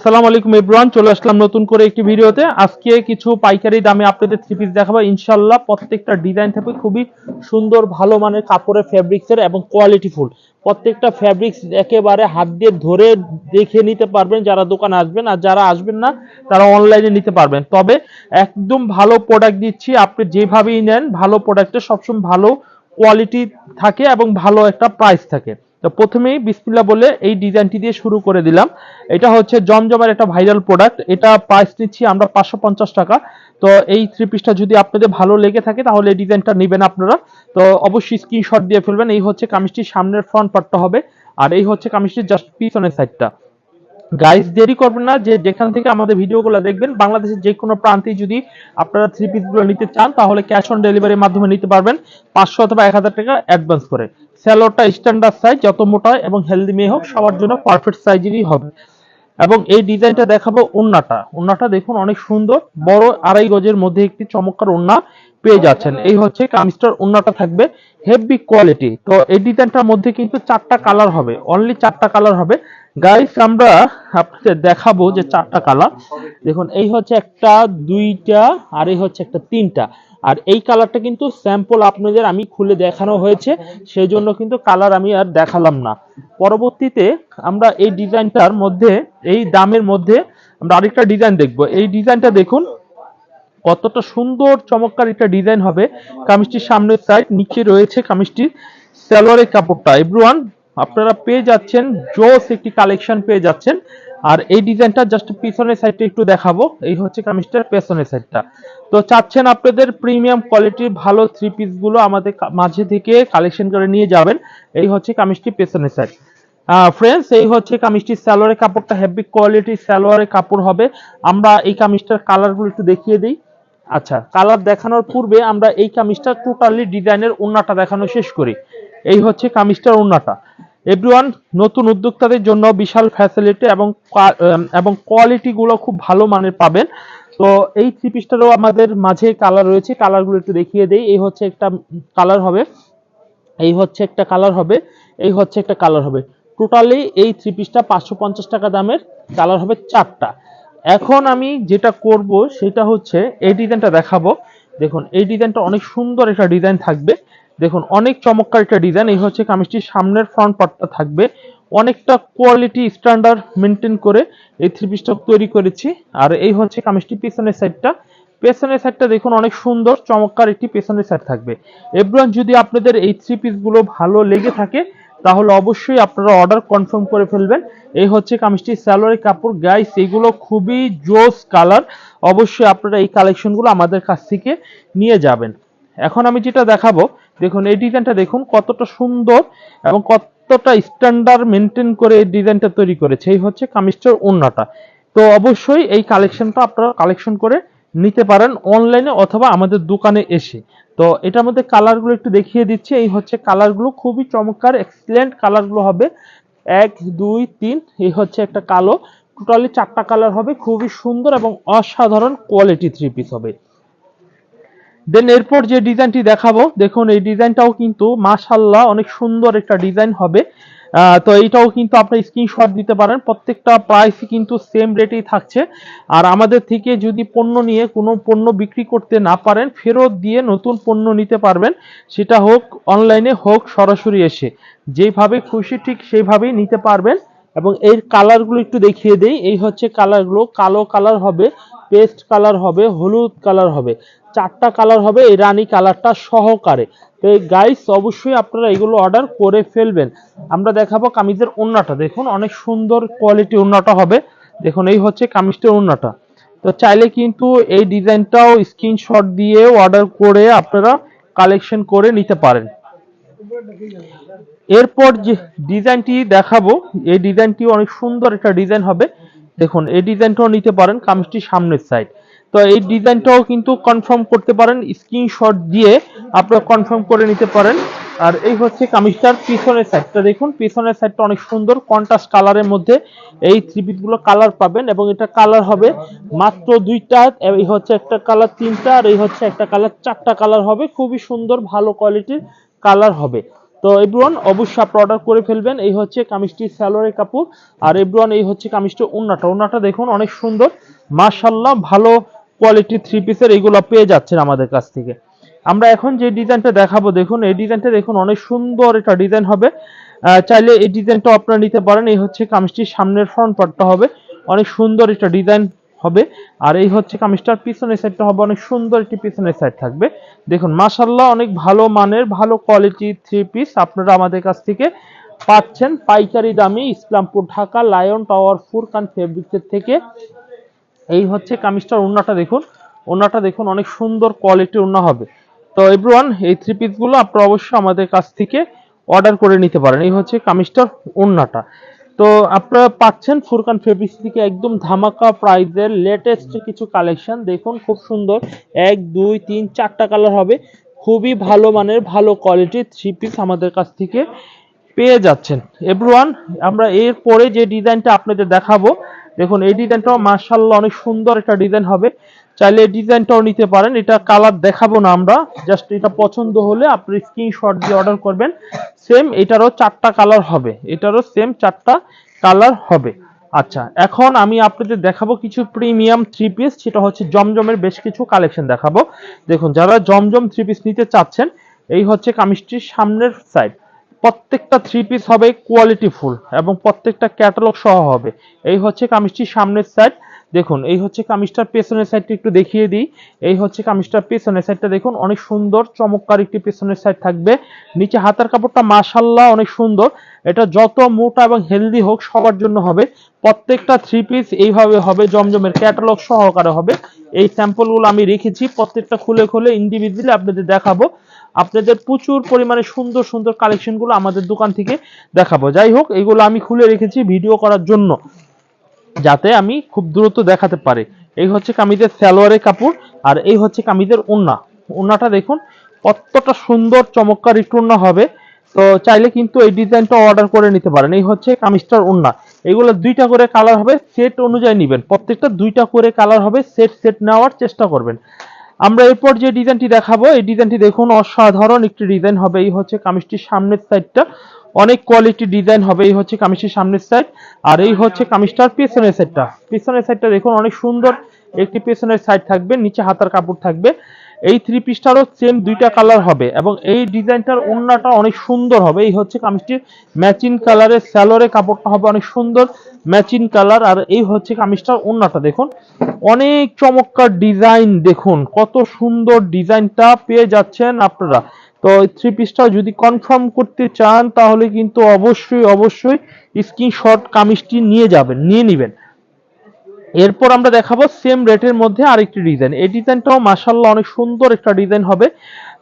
আসসালামু আলাইকুম এভরিওয়ান, চলে আসলাম নতুন করে একটি ভিডিওতে। আজকে কিছু পাইকারি দামে আপনাদের থ্রি পিস দেখাবো। ইনশাল্লাহ প্রত্যেকটা ডিজাইন থাকবে খুবই সুন্দর, ভালো মানের কাপড়ের ফ্যাব্রিক্সের এবং কোয়ালিটি ফুল প্রত্যেকটা ফ্যাব্রিক্স একেবারে হাত দিয়ে ধরে দেখে নিতে পারবেন যারা দোকানে আসবেন আর যারা আসবেন না, তারা অনলাইনে নিতে পারবেন। তবে একদম ভালো প্রোডাক্ট দিচ্ছি, আপনি যেভাবেই নেন, ভালো প্রোডাক্টের সবসময় ভালো কোয়ালিটি থাকে এবং ভালো একটা প্রাইস থাকে। তো প্রথমেই বিসমিল্লা বলে এই ডিজাইনটি দিয়ে শুরু করে দিলাম। এটা হচ্ছে জমজমের একটা ভাইরাল প্রোডাক্ট এটা প্রাইস নিচ্ছি আমরা পাঁচশো পঞ্চাশ টাকা। তো এই থ্রি পিসটা যদি আপনাদের ভালো লেগে থাকে তাহলে এই ডিজাইনটা নেবেন আপনারা। তো অবশ্যই স্ক্রিনশট দিয়ে ফেলবেন। এই হচ্ছে কামিজটির সামনের ফ্রন্ট পার্টটা হবে। আর এই হচ্ছে কামিজটির জাস্ট পিছনের সাইডটা গাইস দেরি করবেন না। যে যেখান থেকে আমাদের ভিডিওগুলো দেখবেন, বাংলাদেশের যে কোনো প্রান্তে যদি আপনারা থ্রি পিসগুলো নিতে চান, তাহলে ক্যাশ অন ডেলিভারির মাধ্যমে নিতে পারবেন। পাঁচশো অথবা এক হাজার টাকা অ্যাডভান্স করে। স্যালোটা স্ট্যান্ডার্ড সাইজ যত মোটা এবং হেলদি মেয়ে হোক, সবার জন্য পারফেক্ট সাইজেরই হবে। এবং এই ডিজাইনটা দেখাবো ওন্নাটা ওন্নাটা দেখুন অনেক সুন্দর, বড় আড়াই গজের মধ্যে একটি চমৎকার ওন্না পেয়ে যাচ্ছেন। এই হচ্ছে কামিজটার ওন্নাটা থাকবে হেভি কোয়ালিটি তো এই ডিজাইনটার মধ্যে কিন্তু চারটা কালার হবে অনলি চারটা কালার হবে। গাইস আমরা আপনাদের দেখাবো যে চারটা কালার দেখুন, এই হচ্ছে একটা, দুইটা, আর এই হচ্ছে একটা তিনটা। আর এই কালারটা কিন্তু স্যাম্পল আপনাদের আমি খুলে দেখানো হয়েছে সেই জন্য কিন্তু কালার আমি আর দেখালাম না। পরবর্তীতে আমরা এই ডিজাইনটার মধ্যে, এই দামের মধ্যে আমরা আরেকটা ডিজাইন দেখব। এই ডিজাইনটা দেখুন, কতটা সুন্দর, চমৎকার একটা ডিজাইন হবে। কামিজটির সামনের সাইড নিচে রয়েছে কামিজটির সালোয়ারের কাপড়টা। এভরিওয়ান আপনারা পেয়ে যাচ্ছেন, জোস একটি কালেকশন পেয়ে যাচ্ছেন। আর এই ডিজাইনটা জাস্ট পিছনের সাইডটা একটু দেখাবো। এই হচ্ছে কামিজটার পেছনের সাইডটা তো চাচ্ছেন আপনাদের প্রিমিয়াম কোয়ালিটির ভালো থ্রি পিসগুলো আমাদের মাঝে থেকে কালেকশন করে নিয়ে যাবেন। এই হচ্ছে কামিজটি পেছনের সাইড ফ্রেন্ডস এই হচ্ছে কামিজটির সালোয়ারের কাপড়টা হেভি কোয়ালিটির সালোয়ারের কাপড় হবে। আমরা এই কামিজটার কালারগুলো একটু দেখিয়ে দিই। আচ্ছা কালার দেখানোর পূর্বে আমরা এই কামিজটা টোটালি ডিজাইনের ওন্নাটা দেখানো শেষ করি। এই হচ্ছে কামিজটার ওন্নাটা এভরিওয়ান নতুন উদ্যোক্তাদের জন্য বিশাল ফ্যাসিলিটি এবং এবং কোয়ালিটি গুলো খুব ভালো মানের পাবেন। তো এই থ্রি পিসটারও আমাদের মাঝে কালার রয়েছে। কালারগুলো একটু দেখিয়ে দেই। এই হচ্ছে একটা কালার হবে। এই হচ্ছে একটা কালার হবে। এই হচ্ছে একটা কালার হবে। টোটালি এই থ্রি পিসটা পাঁচশো পঞ্চাশ টাকা দামের কালার হবে চারটা। এখন আমি যেটা করব, সেটা হচ্ছে এই ডিজাইনটা দেখাবো। দেখুন, এই ডিজাইনটা অনেক সুন্দর একটা ডিজাইন থাকবে। দেখুন, অনেক একটা ডিজাইন এই হচ্ছে কামিজটির সামনের ফ্রন্ট পার্টটা থাকবে। অনেকটা কোয়ালিটি স্ট্যান্ডার্ড মেনটেন করে এই থ্রি পিসটা তৈরি করেছি। আর এই হচ্ছে কামিজটি পিছনের সাইডটা পেছনের সাইডটা দেখুন, অনেক সুন্দর, চমৎকার একটি পেছনের সাইড থাকবে। এভরিওয়ান যদি আপনাদের এই থ্রি পিসগুলো ভালো লেগে থাকে, তাহলে অবশ্যই আপনারা অর্ডার কনফার্ম করে ফেলবেন। এই হচ্ছে কামিজটির স্যালোয়ারের কাপড়। গাইস এগুলো খুবই জোস কালার অবশ্যই আপনারা এই কালেকশনগুলো আমাদের কাছ থেকে নিয়ে যাবেন। এখন আমি যেটা দেখাবো দেখুন, এই ডিজাইনটা দেখুন, কতটা সুন্দর এবং কতটা স্ট্যান্ডার্ড মেনটেন করে এই ডিজাইনটা তৈরি করেছে। এই হচ্ছে কামিজটার ওন্নাটা তো অবশ্যই এই কালেকশনটা আপনারা কালেকশন করে নিতে পারেন অনলাইনে অথবা আমাদের দোকানে এসে। তো এটার মধ্যে কালারগুলো একটু দেখিয়ে দিচ্ছি। এই হচ্ছে কালারগুলো খুবই চমৎকার এক্সিলেন্ট কালারগুলো হবে। এক, দুই, তিন, এই হচ্ছে একটা কালো। টোটালি চারটা কালার হবে, খুবই সুন্দর এবং অসাধারণ কোয়ালিটি থ্রি পিস হবে। দেন এরপর যে ডিজাইনটি দেখাবো, দেখুন এই ডিজাইনটাও কিন্তু মাশাল্লাহ অনেক সুন্দর একটা ডিজাইন হবে। তো এইটাও কিন্তু আপনি স্ক্রিনশট দিতে পারেন। প্রত্যেকটা প্রাইসই কিন্তু সেম রেটেই থাকছে। আর আমাদের থেকে যদি পণ্য নিয়ে কোনো পণ্য বিক্রি করতে না পারেন, ফেরত দিয়ে নতুন পণ্য নিতে পারবেন। সেটা হোক অনলাইনে হোক সরাসরি এসে। যেভাবে খুশি ঠিক সেইভাবেই নিতে পারবেন। এবং এর কালারগুলো একটু দেখিয়ে দেই। এই হচ্ছে কালারগুলো কালো কালার হবে পেস্ট কালার হবে, হলুদ কালার হবে। চারটা কালার হবে, এই রানী কালারটা সহকারে। তো এই গাইস অবশ্যই আপনারা এগুলো অর্ডার করে ফেলবেন। আমরা দেখাবো কামিজের ওন্নাটা দেখুন, অনেক সুন্দর কোয়ালিটি ওন্নাটা হবে। দেখুন, এই হচ্ছে কামিজটার ওন্নাটা তো চাইলে কিন্তু এই ডিজাইনটাও স্ক্রিনশট দিয়ে অর্ডার করে আপনারা কালেকশন করে নিতে পারেন। এরপর যে ডিজাইনটি দেখাবো, এই ডিজাইনটি অনেক সুন্দর একটা ডিজাইন হবে। দেখুন, এই ডিজাইনটাও নিতে পারেন কামিজটির সামনের সাইড তো এই ডিজাইনটাও কিন্তু কনফার্ম করতে পারেন স্ক্রিনশট দিয়ে আপনারা কনফার্ম করে নিতে পারেন। আর এই হচ্ছে কামিজটার পিছনের সাইডটা দেখুন, পিছনের সাইডটা অনেক সুন্দর কন্ট্রাস্ট কালারের মধ্যে এই থ্রি গুলো কালার পাবেন এবং এটা কালার হবে মাত্র দুইটা, এই হচ্ছে একটা কালার তিনটা, আর এই হচ্ছে একটা কালার চারটা কালার হবে, খুবই সুন্দর, ভালো কোয়ালিটির কালার হবে। তো এভরিওয়ান অবশ্যই আপনি অর্ডার করে ফেলবেন, এই হচ্ছে কামিজটি স্যালোয়ারের কাপড়, আর এভরিওয়ান এই হচ্ছে কামিজটি ওন্নাটা ওন্নাটা দেখুন অনেক সুন্দর মাশাল্লাহ ভালো কোয়ালিটি থ্রি পিসের এইগুলো পেয়ে যাচ্ছেন আমাদের কাছ থেকে। আমরা এখন যে ডিজাইনটা দেখাবো, দেখুন, এই ডিজাইনটা দেখুন, অনেক সুন্দর একটা ডিজাইন হবে। চাইলে এই ডিজাইনটা আপনারা নিতে পারেন। এই হচ্ছে কামিজটির সামনের ফ্রন্ট পার্টটা হবে। অনেক সুন্দর একটা ডিজাইন হবে। আর এই হচ্ছে কামিজটার পিছনের সাইডটা হবে। অনেক সুন্দর একটি পিছনের সাইড থাকবে। দেখুন মাশাল্লাহ অনেক ভালো মানের, ভালো কোয়ালিটি থ্রি পিস আপনারা আমাদের কাছ থেকে পাচ্ছেন। পাইকারি দামে ইসলামপুর ঢাকা লায়ন টাওয়ার ফুরকান ফেব্রিক্সের থেকে। এই হচ্ছে কামিজটার ওড়নাটা দেখুন। ওড়নাটা দেখুন, অনেক সুন্দর কোয়ালিটির ওড়না হবে। তো এভরিওয়ান এই থ্রি পিসগুলো আপনারা অবশ্যই আমাদের কাছ থেকে অর্ডার করে নিতে পারেন। এই হচ্ছে কামিজটার ওড়নাটা। তো আপনারা পাচ্ছেন ফুরকান ফেব্রিক্স থেকে একদম ধামাকা প্রাইজের লেটেস্ট কিছু কালেকশন দেখুন, খুব সুন্দর। এক, দুই, তিন, চারটা কালার হবে। খুবই ভালো মানের, ভালো কোয়ালিটির থ্রি পিস আমাদের কাছ থেকে পেয়ে যাচ্ছেন। এভরিওয়ান আমরা এর পরে যে ডিজাইনটা আপনাদের দেখাবো দেখুন, এই ডিজাইনটাও মার্শাল্লাহ অনেক সুন্দর একটা ডিজাইন হবে। চাইলে এই ডিজাইনটাও নিতে পারেন। এটা কালার দেখাবো না আমরা। জাস্ট এটা পছন্দ হলে আপনি স্ক্রিনশট দিয়ে অর্ডার করবেন। সেম এটারও চারটা কালার হবে। এটারও সেম চারটা কালার হবে। আচ্ছা এখন আমি আপনাদের দেখাবো কিছু প্রিমিয়াম থ্রি পিস সেটা হচ্ছে জমজমের বেশ কিছু কালেকশন দেখাবো। দেখুন, যারা জমজম থ্রি পিস নিতে চাচ্ছেন, এই হচ্ছে কামিজটির সামনের সাইড প্রত্যেকটা থ্রি পিস হবে কোয়ালিটি ফুল এবং প্রত্যেকটা ক্যাটালগ সহ হবে। এই হচ্ছে কামিজটির সামনের সাইড দেখুন, এই হচ্ছে কামিজটার পেছনের সাইডটা একটু দেখিয়ে দিই। এই হচ্ছে কামিজটার পেছনের সাইডটা দেখুন, অনেক সুন্দর, চমৎকার একটি পেছনের সাইড থাকবে। নিচে হাতার কাপড়টা মাশাল্লাহ অনেক সুন্দর। এটা যত মোটা এবং হেলদি হোক, সবার জন্য হবে। প্রত্যেকটা থ্রি পিস এইভাবে হবে, জমজমের ক্যাটালগ সহকারে হবে। এই স্যাম্পলগুলো আমি রেখেছি, প্রত্যেকটা খুলে খুলে ইন্ডিভিজুয়ালি আপনাদের দেখাবো। আপনাদের প্রচুর পরিমাণে সুন্দর সুন্দর কালেকশনগুলো আমাদের দোকান থেকে দেখাবো। যাই হোক, এগুলো আমি খুলে রেখেছি ভিডিও করার জন্য, যাতে আমি খুব দ্রুত দেখাতে পারি। এই হচ্ছে কামিজের সালোয়ারের কাপড়, আর এই হচ্ছে কামিজের ওন্না ওন্নাটা দেখুন, কতটা সুন্দর, চমৎকার একটু ওন্না হবে। তো চাইলে কিন্তু এই ডিজাইনটা অর্ডার করে নিতে পারেন। এই হচ্ছে কামিজটার ওন্না এগুলো দুইটা করে কালার হবে সেট অনুযায়ী নেবেন। প্রত্যেকটা দুইটা করে কালার হবে সেট সেট নেওয়ার চেষ্টা করবেন। আমরা এরপর যে ডিজাইনটি দেখাবো, এই ডিজাইনটি দেখুন, অসাধারণ একটি ডিজাইন হবে। এই হচ্ছে কামিজটির সামনের সাইডটা অনেক কোয়ালিটি ডিজাইন হবে, এই হচ্ছে কামিজটির সামনের সাইড আর এই হচ্ছে কামিজটার পেছনের সাইডটা পেছনের সাইডটা দেখুন, অনেক সুন্দর একটি পেছনের সাইড থাকবে, নিচে হাতার কাপড় থাকবে। এই থ্রি পিসটারও সেম দুইটা কালার হবে এবং এই ডিজাইনটার ওড়নাটা অনেক সুন্দর হবে। এই হচ্ছে কামিজটির ম্যাচিং কালারের স্যালোয়ারের কাপড়টা হবে অনেক সুন্দর ম্যাচিং কালার আর এই হচ্ছে কামিজটার ওড়নাটা। দেখুন, অনেক চমৎকার ডিজাইন দেখুন, কত সুন্দর ডিজাইনটা পেয়ে যাচ্ছেন আপনারা। তো থ্রি পিসটা যদি কনফার্ম করতে চান, তাহলে কিন্তু অবশ্যই অবশ্যই স্ক্রিনশট কামিজটি নিয়ে যাবেন, নিয়ে নেবেন। এরপর আমরা দেখাবো সেম রেটের মধ্যে আরেকটি ডিজাইন এই ডিজাইনটাও মাসাল্লাহ অনেক সুন্দর একটা ডিজাইন হবে।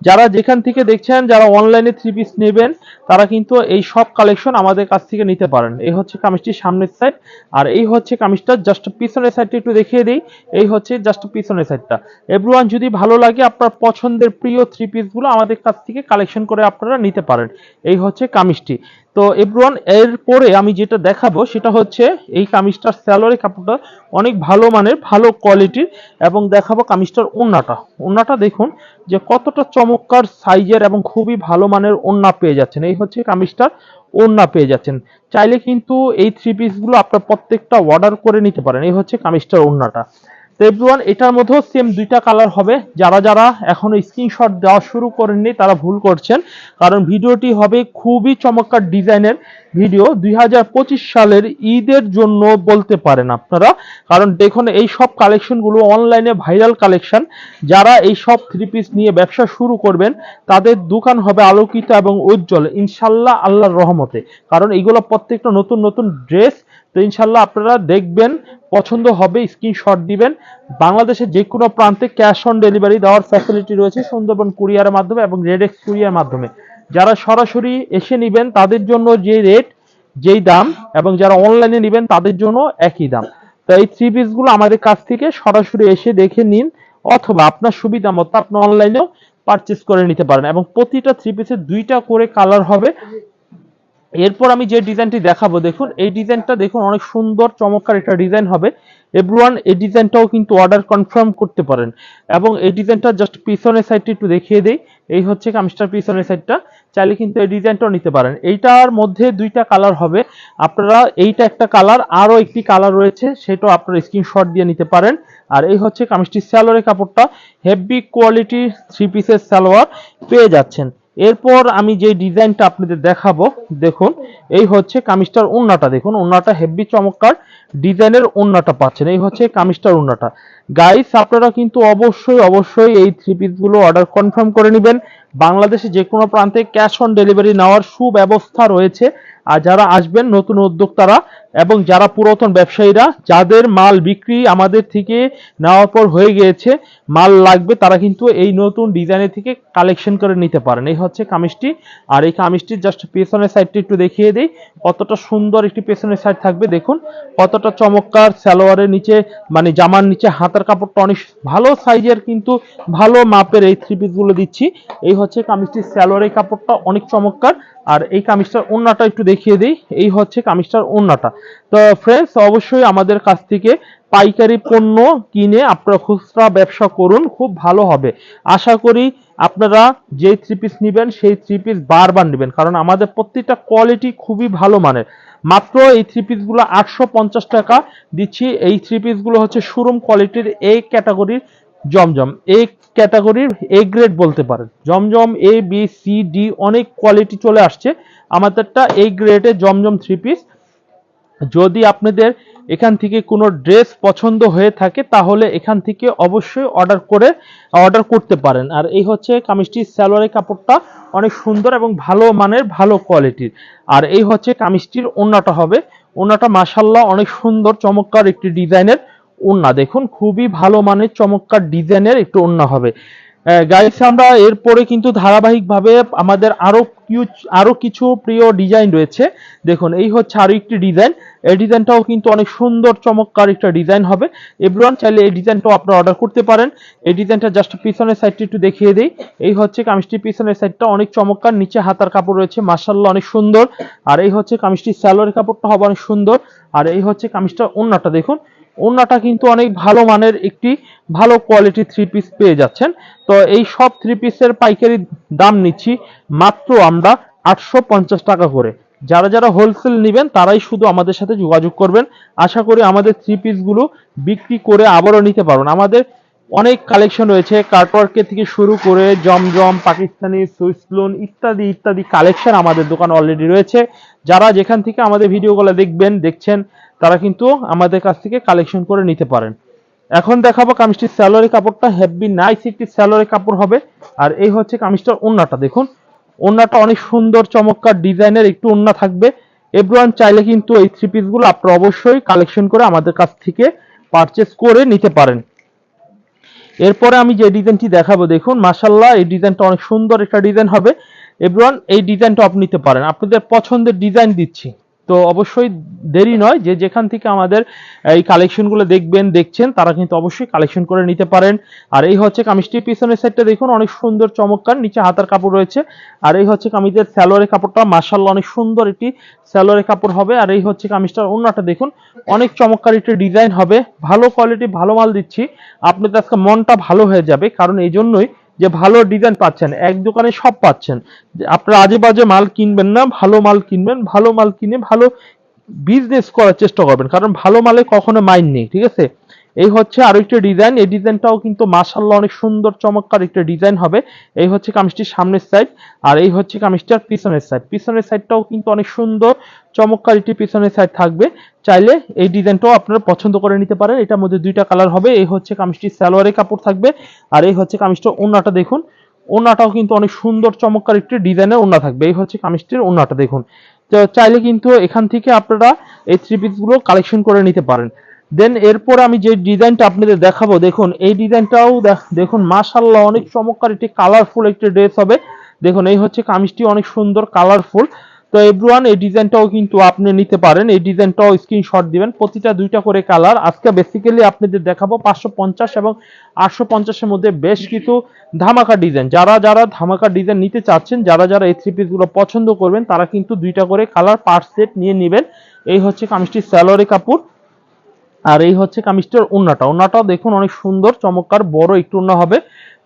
যারা যেখান থেকে দেখছেন, যারা অনলাইনে থ্রি পিস নেবেন, তারা কিন্তু এই সব কালেকশন আমাদের কাছ থেকে নিতে পারেন। এই হচ্ছে কামিজটির সামনের সাইড আর এই হচ্ছে কামিজটা জাস্ট পিছনের সাইডটা একটু দেখিয়ে দিই। এই হচ্ছে জাস্ট পিছনের সাইডটা এভরিওয়ান যদি ভালো লাগে, আপনার পছন্দের প্রিয় থ্রি পিসগুলো আমাদের কাছ থেকে কালেকশন করে আপনারা নিতে পারেন। এই হচ্ছে কামিজটি। তো এভরিওয়ান এরপরে আমি যেটা দেখাবো, সেটা হচ্ছে এই কামিজটার স্যালোয়ারি কাপড়টা অনেক ভালো মানের, ভালো কোয়ালিটির এবং দেখাবো কামিজটার ওন্নাটা ওন্নাটা দেখুন যে কতটা চমৎকার সাইজের এবং খুবই ভালো মানের ওন্না পেয়ে যাচ্ছেন। এই হচ্ছে কামিজটার ওন্না পেয়ে যাচ্ছেন। চাইলে কিন্তু এই থ্রি পিসগুলো আপনার প্রত্যেকটা অর্ডার করে নিতে পারেন। এই হচ্ছে কামিজটার ওন্নাটা এভরিওয়ান এটার মধ্যেও সেম দুইটা কালার হবে। যারা যারা এখনও স্ক্রিনশট দেওয়া শুরু করেননি, তারা ভুল করছেন। কারণ ভিডিওটি হবে খুবই চমৎকার ডিজাইনের ভিডিও। দুই হাজার পঁচিশ সালের ঈদের জন্য বলতে পারেন আপনারা। কারণ দেখুন, এই সব কালেকশনগুলো অনলাইনে ভাইরাল কালেকশন যারা এই সব থ্রি পিস নিয়ে ব্যবসা শুরু করবেন, তাদের দোকান হবে আলোকিত এবং উজ্জ্বল। ইনশাল্লাহ আল্লাহর রহমতে। কারণ এইগুলো প্রত্যেকটা নতুন নতুন ড্রেস তো ইনশাল্লাহ আপনারা দেখবেন পছন্দ হবে স্ক্রিনশট দিবেন। বাংলাদেশের যে কোনো প্রান্তে ক্যাশ অন ডেলিভারি দেওয়ার ফ্যাসিলিটি রয়েছে সুন্দরবন কুরিয়ারের মাধ্যমে এবং রেডেক্স কুরিয়ার মাধ্যমে। যারা সরাসরি এসে নেবেন, তাদের জন্য যে রেট যেই দাম এবং যারা অনলাইনে নেবেন, তাদের জন্য একই দাম। তো এই থ্রি পিসগুলো আমাদের কাছ থেকে সরাসরি এসে দেখে নিন অথবা আপনার সুবিধা মতো আপনি অনলাইনেও পারচেস করে নিতে পারেন এবং প্রতিটা থ্রি পিসের দুইটা করে কালার হবে। এরপর আমি যে ডিজাইনটি দেখাবো, দেখুন, এই ডিজাইনটা দেখুন, অনেক সুন্দর, চমৎকার একটা ডিজাইন হবে। এভরিওয়ান এই ডিজাইনটাও কিন্তু অর্ডার কনফার্ম করতে পারেন। এবং এই ডিজাইনটা জাস্ট পিছনের সাইডটি একটু দেখিয়ে দেই। এই হচ্ছে কামিজটার পিছনের সাইডটা চাইলে কিন্তু এই ডিজাইনটাও নিতে পারেন। এইটার মধ্যে দুইটা কালার হবে। আপনারা এইটা একটা কালার আরও একটি কালার রয়েছে, সেটাও আপনারা স্ক্রিনশট দিয়ে নিতে পারেন। আর এই হচ্ছে কামিজটির স্যালোয়ারের কাপড়টা হেভি কোয়ালিটির থ্রি পিসের সালোয়ার পেয়ে যাচ্ছেন। এরপর আমি যে ডিজাইনটা আপনাদের দেখাবো, দেখুন, এই হচ্ছে কামিজটার ওন্নাটা, দেখুন, ওন্নাটা হেভি চমৎকার, ডিজাইনের ওন্নাটা পাচ্ছেন, এই হচ্ছে কামিজটার ওন্নাটা। গাইস আপনারা কিন্তু অবশ্যই অবশ্যই এই থ্রি পিসগুলো অর্ডার কনফার্ম করে নেবেন। বাংলাদেশে যে কোনো প্রান্তে ক্যাশ অন ডেলিভারি নেওয়ার সুব্যবস্থা রয়েছে। আর যারা আসবেন, নতুন উদ্যোক্তারা এবং যারা পুরাতন ব্যবসায়ীরা, যাদের মাল বিক্রি আমাদের থেকে নেওয়ার পর হয়ে গিয়েছে, মাল লাগবে, তারা কিন্তু এই নতুন ডিজাইনের থেকে কালেকশন করে নিতে পারেন। এই হচ্ছে কামিজটি। আর এই কামিজটির জাস্ট পেছনের সাইডটি একটু দেখিয়ে দিই। কতটা সুন্দর একটি পেছনের সাইড থাকবে, দেখুন। কতটা চমৎকার সালোয়ারের নিচে মানে জামার নিচে হাতার কাপড়টা অনেক ভালো সাইজের, কিন্তু ভালো মাপের এই থ্রি পিসগুলো দিচ্ছি। এই হচ্ছে কামিজটির সালোয়ারের কাপড়টা অনেক চমৎকার। আর এই কামিজটার ওন্নাটা একটু দেখিয়ে দিই। এই হচ্ছে কামিজটার ওন্নাটা তো ফ্রেন্ডস অবশ্যই আমাদের কাছ থেকে পাইকারি পণ্য কিনে আপনারা খুচরা ব্যবসা করুন, খুব ভালো হবে। আশা করি আপনারা যে থ্রি পিস নেবেন, সেই থ্রি পিস বারবার নেবেন, কারণ আমাদের প্রত্যেকটা কোয়ালিটি খুবই ভালো মানের। মাত্র এই থ্রি পিসগুলো আটশো পঞ্চাশ টাকা দিচ্ছি। এই থ্রি পিসগুলো হচ্ছে শোরুম কোয়ালিটির এই ক্যাটাগরির জমজম। এই ক্যাটাগরির এ গ্রেড বলতে পারেন। Zamzam A B C D অনেক কোয়ালিটি চলে আসছে। আমাদেরটা এই গ্রেডে জমজম থ্রি পিস যদি আপনাদের এখান থেকে কোনো ড্রেস পছন্দ হয়ে থাকে, তাহলে এখান থেকে অবশ্যই অর্ডার করে, অর্ডার করতে পারেন। আর এই হচ্ছে কামিজটির স্যালোয়ারের কাপড়টা অনেক সুন্দর এবং ভালো মানের, ভালো কোয়ালিটির। আর এই হচ্ছে কামিজটির ওন্নাটা হবে। ওন্নাটা মাসাল্লাহ অনেক সুন্দর, চমৎকার একটি ডিজাইনের ওন্না। দেখুন, খুবই ভালো মানের, চমৎকার ডিজাইনের একটু ওন্না হবে। গাইস আমরা এরপরে কিন্তু ধারাবাহিকভাবে আমাদের আরও কিউ- আরও কিছু প্রিয় ডিজাইন রয়েছে। দেখুন, এই হচ্ছে আরও একটি ডিজাইন এই ডিজাইনটাও কিন্তু অনেক সুন্দর, চমৎকার একটা ডিজাইন হবে। এভরিওয়ান চাইলে এই ডিজাইনটাও আপনারা অর্ডার করতে পারেন। এই ডিজাইনটা জাস্ট পিছনের সাইডটি একটু দেখিয়ে দিই। এই হচ্ছে কামিজটির পিছনের সাইডটা অনেক চমৎকার। নিচে হাতার কাপড় রয়েছে মার্শাল্লাহ অনেক সুন্দর। আর এই হচ্ছে কামিজটির স্যালোয়ারের কাপড়টা হবে অনেক সুন্দর। আর এই হচ্ছে কামিজটার ওন্নাটা, দেখুন। ওন্নাটা কিন্তু অনেক ভালো মানের একটি ভালো কোয়ালিটি থ্রি পিস পেয়ে যাচ্ছেন। তো এই সব থ্রি পিসের পাইকারি দাম নিচ্ছি মাত্র আমরা আটশো পঞ্চাশ টাকা করে। যারা যারা হোলসেল নেবেন, তারাই শুধু আমাদের সাথে যোগাযোগ করবেন। আশা করি আমাদের থ্রি পিসগুলো বিক্রি করে আবারও নিতে পারবেন। আমাদের অনেক কালেকশন রয়েছে কার্টওয়ার্কের থেকে শুরু করে জমজম, পাকিস্তানি সুইসলুন ইত্যাদি ইত্যাদি কালেকশন আমাদের দোকান অলরেডি রয়েছে। যারা যেখান থেকে আমাদের ভিডিওগুলো দেখবেন, দেখছেন তারা কিন্তু আমাদের কাছ থেকে কালেকশন করে নিতে পারেন। এখন দেখাবো কামিজটির স্যালোয়ারি কাপড়টা হেভি নাইস একটি স্যালোয়ারি কাপড় হবে। আর এই হচ্ছে কামিজটার ওন্নাটা দেখুন। ওন্নাটা অনেক সুন্দর, চমৎকার ডিজাইনের একটু ওন্না থাকবে। এভরিওয়ান চাইলে কিন্তু এই থ্রি পিসগুলো আপনারা অবশ্যই কালেকশন করে আমাদের কাছ থেকে পারচেস করে নিতে পারেন। এরপরে আমি যে ডিজাইনটি দেখাবো, দেখুন মাসাল্লাহ এই ডিজাইনটা অনেক সুন্দর একটা ডিজাইন হবে। এভরিওয়ান এই ডিজাইনটা আপনি নিতে পারেন। আপনাদের পছন্দের ডিজাইন দিচ্ছি। তো অবশ্যই দেরি নয় যে যেখান থেকে আমাদের এই কালেকশনগুলো দেখবেন, দেখছেন, তারা কিন্তু অবশ্যই কালেকশন করে নিতে পারেন। আর এই হচ্ছে কামিজটির পিছনের সাইডটা দেখুন, অনেক সুন্দর চমৎকার, নিচে হাতার কাপড় রয়েছে। আর এই হচ্ছে কামিজের স্যালোয়ারের কাপড়টা মাসাল্লাহ অনেক সুন্দর একটি স্যালোয়ারের কাপড় হবে। আর এই হচ্ছে কামিজটার অন্যটা দেখুন, অনেক চমৎকার একটি ডিজাইন হবে। ভালো কোয়ালিটি ভালো মাল দিচ্ছি। আপনাদের আজকে মনটা ভালো হয়ে যাবে, কারণ এই জন্যই যে ভালো ডিজাইন পাচ্ছেন, এক দোকানে সব পাচ্ছেন। আপনারা আজে বাজে মাল কিনবেন না, ভালো মাল কিনবেন, ভালো মাল কিনে ভালো বিজনেস করার চেষ্টা করবেন। কারণ ভালো মালে কখনো মাইন নেই, ঠিক আছে? এই হচ্ছে আরও একটা ডিজাইন এই ডিজাইনটাও কিন্তু মাশাল্লাহ অনেক সুন্দর, চমৎকার একটা ডিজাইন হবে। এই হচ্ছে কামিজটির সামনের সাইড আর এই হচ্ছে কামিজটার পিছনের সাইড পিছনের সাইডটাও কিন্তু অনেক সুন্দর, চমৎকার একটি পিছনের সাইড থাকবে। চাইলে এই ডিজাইনটাও আপনারা পছন্দ করে নিতে পারেন। এটার মধ্যে দুইটা কালার হবে। এই হচ্ছে কামিজটির সালোয়ারের কাপড় থাকবে, আর এই হচ্ছে কামিজটা ওন্নাটা দেখুন। ওনাটাও কিন্তু অনেক সুন্দর, চমৎকার একটি ডিজাইনের ওন্না থাকবে। এই হচ্ছে কামিজটির ওন্নাটা দেখুন। তো চাইলে কিন্তু এখান থেকে আপনারা এই থ্রি পিসগুলো কালেকশন করে নিতে পারেন। দেন এরপর আমি যে ডিজাইনটা আপনাদের দেখাবো, দেখুন, এই ডিজাইনটাও দেখ- দেখুন মাশাল্লাহ অনেক চমৎকার একটি কালারফুল একটি ড্রেস হবে। দেখুন, এই হচ্ছে কামিজটি অনেক সুন্দর কালারফুল তো এভরিওয়ান এই ডিজাইনটাও কিন্তু আপনি নিতে পারেন। এই ডিজাইনটাও স্ক্রিনশট দিবেন, প্রতিটা দুইটা করে কালার আজকে বেসিক্যালি আপনাদের দেখাবো পাঁচশো পঞ্চাশ এবং আটশো পঞ্চাশের মধ্যে বেশ কিছু ধামাকা ডিজাইন। যারা যারা ধামাকা ডিজাইন নিতে চাচ্ছেন, যারা যারা এই থ্রি পিসগুলো পছন্দ করবেন, তারা কিন্তু দুইটা করে কালার পার সেট নিয়ে নেবেন। এই হচ্ছে কামিজটি স্যালোয়ারি কাপড়। আর এই হচ্ছে কামিজটার ওন্নাটা। ওন্নাটাও দেখুন অনেক সুন্দর, চমৎকার, বড় একটু উন্না হবে।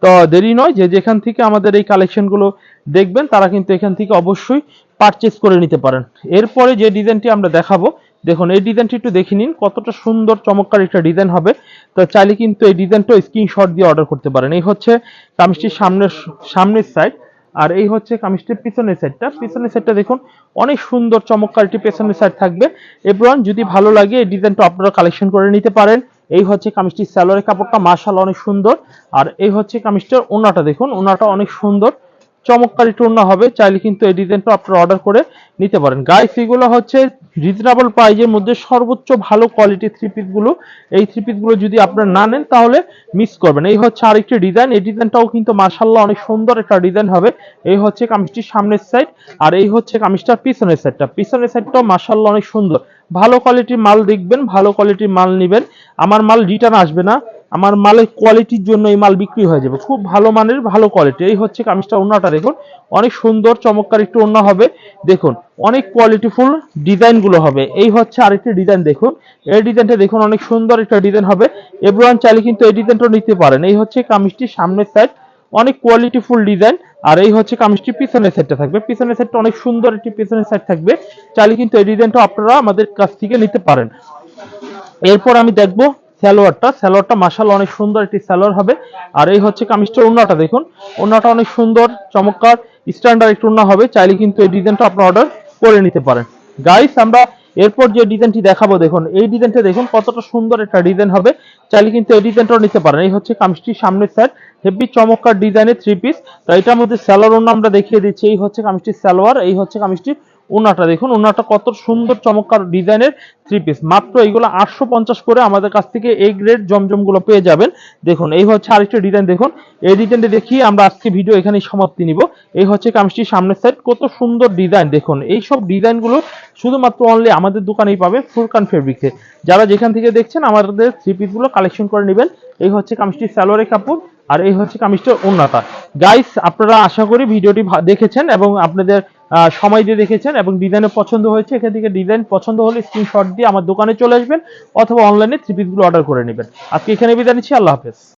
তো দেরি নয়, যে যেখান থেকে আমাদের এই কালেকশনগুলো দেখবেন, তারা কিন্তু এখান থেকে অবশ্যই পারচেস করে নিতে পারেন। এরপরে যে ডিজাইনটি আমরা দেখাবো, দেখুন, এই ডিজাইনটি একটু দেখে নিন, কতটা সুন্দর, চমৎকার একটা ডিজাইন হবে। তো চাইলে কিন্তু এই ডিজাইনটা স্ক্রিনশট দিয়ে অর্ডার করতে পারেন। এই হচ্ছে কামিজটির সামনের সামনের সাইড আর এই হচ্ছে কামিজটির পিছনের সাইডটা পিছনের সাইডটা দেখুন, অনেক সুন্দর, চমৎকার একটি পেছনের সাইড থাকবে। এবং যদি ভালো লাগে, এই ডিজাইনটা আপনারা কালেকশন করে নিতে পারেন। এই হচ্ছে কামিজটির স্যালোয়ারের কাপড়টা মার্শাল অনেক সুন্দর। আর এই হচ্ছে কামিজটার ওনাটা দেখুন ওনাটা অনেক সুন্দর। চমৎকার ওনা হবে, চাইলে কিন্তু এই ডিজাইনটা আপনারা অর্ডার করে নিতে পারেন। গাইস এগুলো হচ্ছে রিজনেবল প্রাইজের মধ্যে সর্বোচ্চ ভালো কোয়ালিটির থ্রি পিসগুলো। এই থ্রি পিসগুলো যদি আপনারা না নেন, তাহলে মিস করবেন। এই হচ্ছে আরেকটি ডিজাইন এই ডিজাইনটাও কিন্তু মার্শাল্লাহ অনেক সুন্দর একটা ডিজাইন হবে। এই হচ্ছে কামিজটির সামনের সাইড আর এই হচ্ছে কামিজটার পিছনের সাইডটা পিছনের সাইডটাও মার্শাল্লাহ অনেক সুন্দর। ভালো কোয়ালিটির মাল দেখবেন, ভালো কোয়ালিটির মাল নেবেন। আমার মাল রিটার্ন আসবে না। আমার মালের কোয়ালিটির জন্য এই মাল বিক্রি হয়ে যাবে। খুব ভালো মানের, ভালো কোয়ালিটি এই হচ্ছে কামিজটা ওনাটা দেখুন। অনেক সুন্দর, চমৎকার একটু ওনা হবে। দেখুন, অনেক কোয়ালিটিফুল ডিজাইনগুলো হবে। এই হচ্ছে আরেকটি ডিজাইন দেখুন। এই ডিজাইনটা দেখুন, অনেক সুন্দর একটা ডিজাইন হবে। এভরিওয়ান চাইলে কিন্তু এই ডিজাইনটা নিতে পারেন। এই হচ্ছে কামিজটির সামনের সাইড অনেক কোয়ালিটিফুল ডিজাইন আর এই হচ্ছে কামিজটির পিছনের সাইডটা থাকবে। পিছনের সাইডটা অনেক সুন্দর একটি পিছনের সাইড থাকবে। চাইলে কিন্তু এই ডিজাইনটা আপনারা আমাদের কাছ থেকে নিতে পারেন। এরপর আমি দেখব স্যালোয়ারটা স্যালোয়ারটা মাসাল অনেক সুন্দর একটি স্যালোয়ার হবে। আর এই হচ্ছে কামিজটার ওন্নাটা দেখুন। ওন্নাটা অনেক সুন্দর, চমৎকার স্ট্যান্ডার্ড একটু উন্না হবে। চাইলে কিন্তু এই ডিজাইনটা আপনার অর্ডার করে নিতে পারেন। গাইস আমরা এরপর যে ডিজাইনটি দেখাবো, দেখুন। এই ডিজাইনটা দেখুন, কতটা সুন্দর একটা ডিজাইন হবে। চাইলে কিন্তু এই ডিজাইনটাও নিতে পারেন। এই হচ্ছে কামিজটির সামনের সাইড হেভি চমৎকার ডিজাইনের থ্রি পিস তো এটার মধ্যে স্যালোয়ার আমরা দেখিয়ে দিচ্ছি। এই হচ্ছে কামিজটির স্যালোয়ার, এই হচ্ছে কামিজটির ওনাটা দেখুন, ওনাটা কত সুন্দর চমৎকার ডিজাইনের থ্রি পিস মাত্র এইগুলো আটশো পঞ্চাশ করে আমাদের কাছ থেকে এই গ্রেড জমজমগুলো পেয়ে যাবেন। দেখুন, এই হচ্ছে আরেকটা ডিজাইন দেখুন। এই ডিজাইনটা দেখিয়ে আমরা আজকে ভিডিও এখানে সমাপ্তি নিব। এই হচ্ছে কামিজটির সামনের সাইড কত সুন্দর ডিজাইন দেখুন। এই সব ডিজাইনগুলো শুধুমাত্র অনলি আমাদের দোকানেই পাবে ফুরকান ফেব্রিক্সে যারা যেখান থেকে দেখছেন, আমাদের থ্রি পিসগুলো কালেকশন করে নেবেন। এই হচ্ছে কামিজটির স্যালোয়ারের কাপড়, আর এই হচ্ছে কামিজটার ওন্নাটা গাইস আপনারা আশা করি ভিডিওটি দেখেছেন এবং আপনাদের সময় দিয়ে দেখেছেন এবং ডিজাইনে পছন্দ হয়েছে। এখান থেকে ডিজাইন পছন্দ হলে স্ক্রিনশট দিয়ে আমার দোকানে চলে আসবেন অথবা অনলাইনে থ্রি পিসগুলো অর্ডার করে নেবেন। আজকে এখানে বিদায় নিচ্ছি। আল্লাহ হাফেজ।